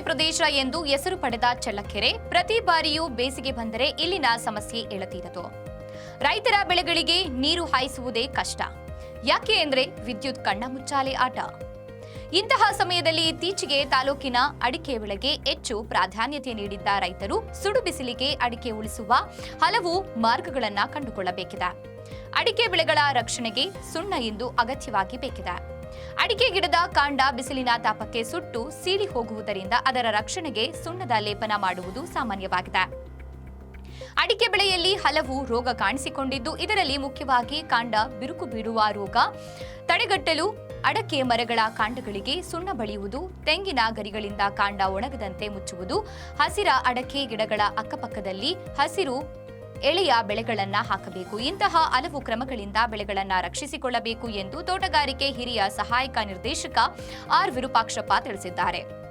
ಪ್ರದೇಶ ಎಂದು ಹೆಸರು ಪಡೆದ ಚಳ್ಳಕೆರೆ ಪ್ರತಿ ಬಾರಿಯೂ ಬೇಸಿಗೆ ಬಂದರೆ ಇಲ್ಲಿನ ಸಮಸ್ಯೆ ಎಳತೀರದು. ರೈತರ ಬೆಳೆಗಳಿಗೆ ನೀರು ಹಾಯಿಸುವುದೇ ಕಷ್ಟ. ಯಾಕೆ ಅಂದ್ರೆ ವಿದ್ಯುತ್ ಕಣ್ಣ ಮುಚ್ಚಾಲೆ ಆಟ. ಇಂತಹ ಸಮಯದಲ್ಲಿ ಇತ್ತೀಚೆಗೆ ತಾಲೂಕಿನ ಅಡಿಕೆ ಬೆಳೆಗೆ ಹೆಚ್ಚು ಪ್ರಾಧಾನ್ಯತೆ ನೀಡಿದ್ದ ರೈತರು ಸುಡು ಬಿಸಿಲಿಗೆ ಅಡಿಕೆ ಉಳಿಸುವ ಹಲವು ಮಾರ್ಗಗಳನ್ನು ಕಂಡುಕೊಳ್ಳಬೇಕಿದೆ. ಅಡಿಕೆ ಬೆಳೆಗಳ ರಕ್ಷಣೆಗೆ ಸುಣ್ಣ ಎಂದು ಅಗತ್ಯವಾಗಿ ಬೇಕಿದೆ. ಅಡಿಕೆ ಗಿಡದ ಕಾಂಡ ಬಿಸಿಲಿನ ತಾಪಕ್ಕೆ ಸುಟ್ಟು ಸೀಳಿ ಹೋಗುವುದರಿಂದ ಅದರ ರಕ್ಷಣೆಗೆ ಸುಣ್ಣದ ಲೇಪನ ಮಾಡುವುದು ಸಾಮಾನ್ಯವಾಗಿದೆ. ಅಡಿಕೆ ಬೆಳೆಯಲ್ಲಿ ಹಲವು ರೋಗ ಕಾಣಿಸಿಕೊಂಡಿದ್ದು, ಇದರಲ್ಲಿ ಮುಖ್ಯವಾಗಿ ಕಾಂಡ ಬಿರುಕು ಬಿಡುವ ರೋಗ, ತಡೆಗಟ್ಟಲು ಅಡಕೆ ಮರಗಳ ಕಾಂಡಗಳಿಗೆ ಸುಣ್ಣ ಬಳಿಯುವುದು, ತೆಂಗಿನ ಗರಿಗಳಿಂದ ಕಾಂಡ ಒಣಗದಂತೆ ಮುಚ್ಚುವುದು, ಹಸಿರ ಅಡಕೆ ಗಿಡಗಳ ಅಕ್ಕಪಕ್ಕದಲ್ಲಿ ಹಸಿರು ಎಳೆಯ ಬೆಳೆಗಳನ್ನು ಹಾಕಬೇಕು. ಇಂತಹ ಹಲವು ಕ್ರಮಗಳಿಂದ ಬೆಳೆಗಳನ್ನು ರಕ್ಷಿಸಿಕೊಳ್ಳಬೇಕು ಎಂದು ತೋಟಗಾರಿಕೆ ಹಿರಿಯ ಸಹಾಯಕ ನಿರ್ದೇಶಕ ಆರ್ ವಿರೂಪಾಕ್ಷಪ್ಪ ತಿಳಿಸಿದ್ದಾರೆ.